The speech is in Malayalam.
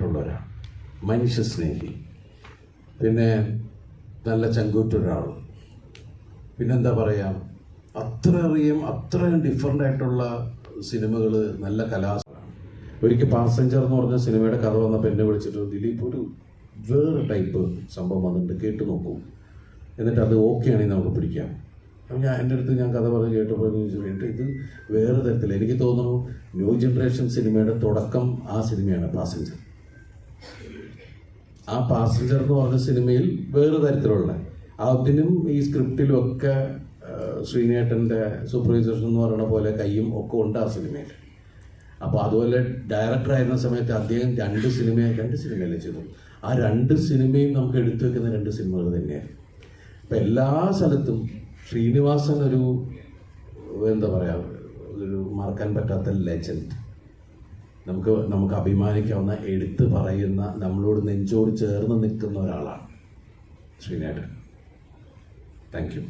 ആയിട്ടുള്ള ഒരാൾ മനുഷ്യ സ്നേഹി. പിന്നെ നല്ല ചങ്കൂറ്റൊരാൾ പിന്നെന്താ പറയുക അത്രയറിയും അത്രയും ഡിഫറെന്റ് ആയിട്ടുള്ള സിനിമകൾ നല്ല കലാസ ഒരിക്കൽ പാസഞ്ചർ എന്ന് പറഞ്ഞ സിനിമയുടെ കഥ വന്നപ്പോൾ എന്നെ വിളിച്ചിട്ട് ദിലീപ് ഒരു വേറെ ടൈപ്പ് സംഭവം വന്നിട്ടുണ്ട് കേട്ട് നോക്കും. എന്നിട്ട് അത് ഓക്കെ ആണെങ്കിൽ നമുക്ക് പിടിക്കാം. അപ്പം ഞാൻ എന്റെ അടുത്ത് ഞാൻ കഥ പറഞ്ഞ് കേട്ടപ്പോൾ എന്ന് ചോദിച്ചു കഴിഞ്ഞിട്ട് ഇത് വേറെ തരത്തിൽ എനിക്ക് തോന്നുന്നു ന്യൂ ജനറേഷൻ സിനിമയുടെ തുടക്കം ആ സിനിമയാണ് പാസഞ്ചർ. ആ പാസഞ്ചർ എന്ന് പറഞ്ഞ സിനിമയിൽ വേറെ തരത്തിലുള്ള. അതിനും ഈ സ്ക്രിപ്റ്റിലും ഒക്കെ ശ്രീനേട്ടന്റെ സൂപ്പർവൈസേഷൻ എന്ന് പറയുന്ന പോലെ കയ്യും ഒക്കെ ഉണ്ട് ആ സിനിമയിൽ. അപ്പോൾ അതുപോലെ ഡയറക്ടറായിരുന്ന സമയത്ത് അദ്ദേഹം രണ്ട് സിനിമ രണ്ട് സിനിമയല്ലേ ചെയ്തു ആ രണ്ട് സിനിമയും നമുക്ക് എടുത്തു വെക്കുന്ന രണ്ട് സിനിമകൾ തന്നെയാണ്. അപ്പം എല്ലാ സ്ഥലത്തും ശ്രീനിവാസൻ ഒരു എന്താ പറയുക ഒരു മറക്കാൻ പറ്റാത്ത ലെജൻഡ് നമുക്ക് നമുക്ക് അഭിമാനിക്കാവുന്ന എടുത്തു പറയുന്ന നമ്മളോട് നെഞ്ചോട് ചേർന്ന് നിൽക്കുന്ന ഒരാളാണ് ശ്രീനേട്ടൻ താങ്ക് യു